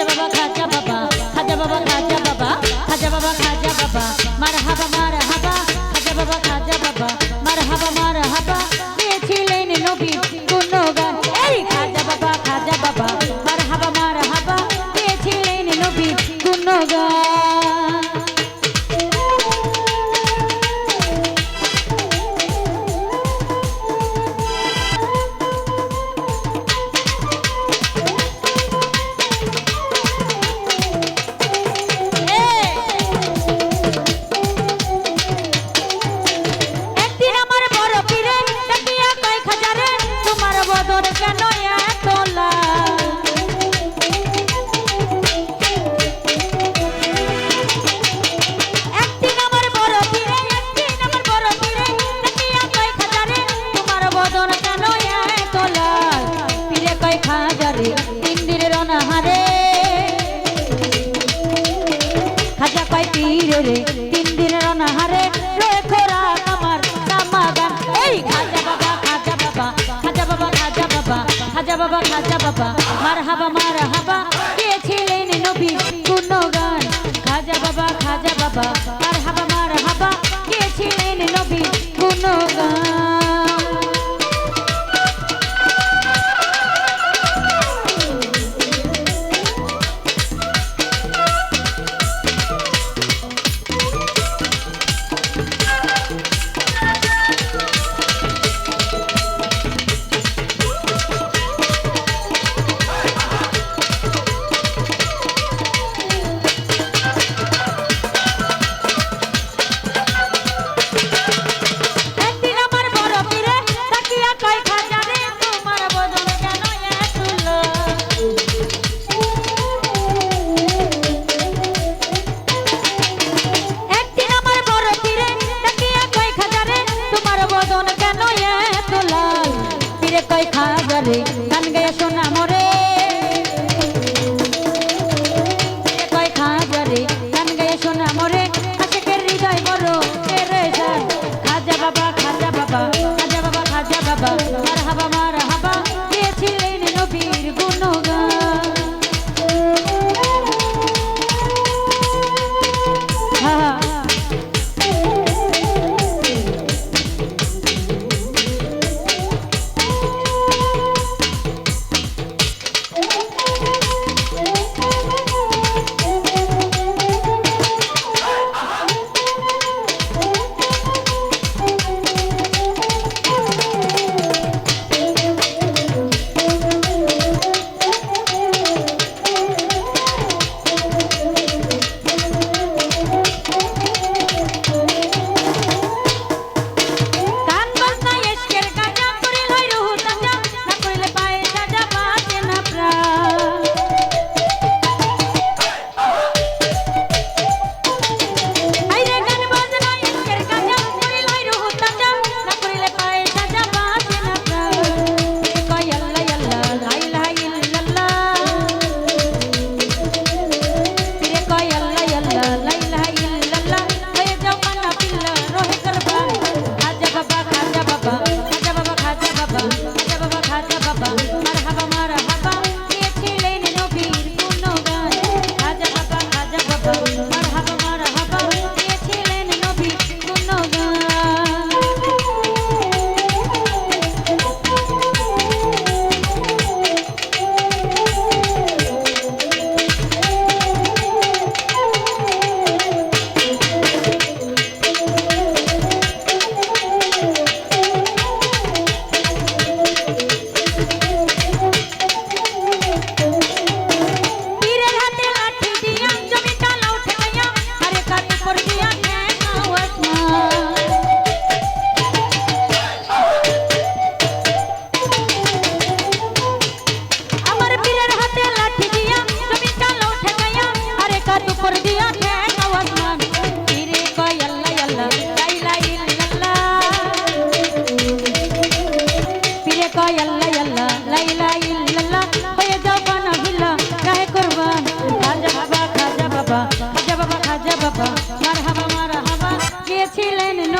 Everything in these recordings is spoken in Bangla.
llegaba a করে তিন দিন অনাহারে রেখো রাখ আমার সামাগান এই খাজা বাবা খাজা বাবা খাজা বাবা খাজা বাবা খাজা বাবা খাজা বাবা মার হাবা মার হাবা দিয়েছিলেন নবী কোনো গান খাজা বাবা খাজা বাবা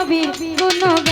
নবীর গুণগ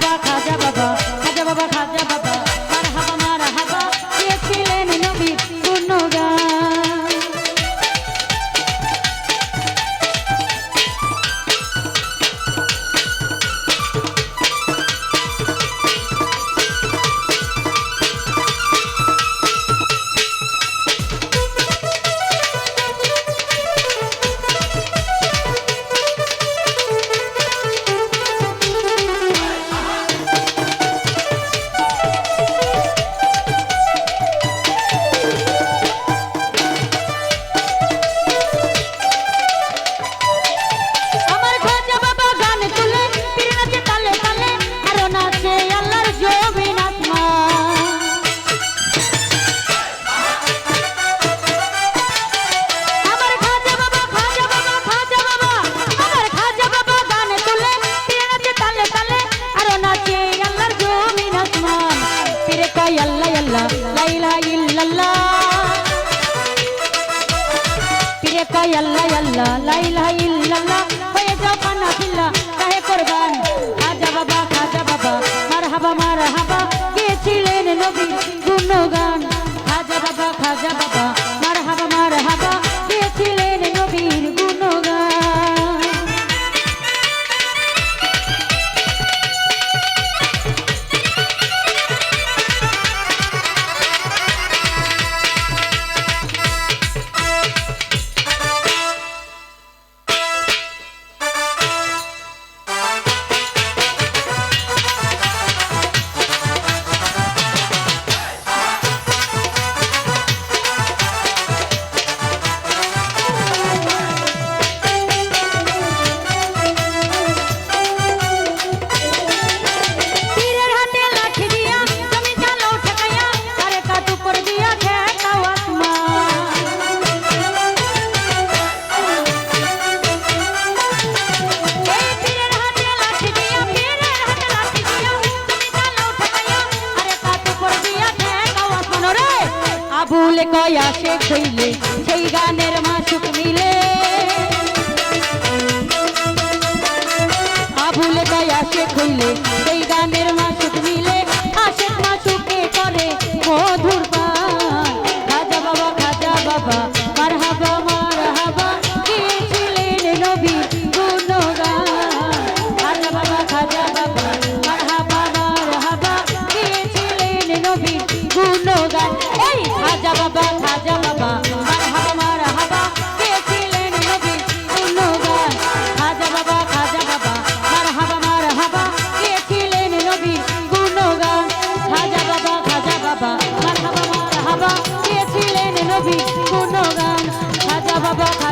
Baba. বসে খইলে সেই গানের মাসুক মিলে। আবুলে তাই আসে খইলে বাবা দিয়েছিলেন নবী গুণগান। খাজা বাবা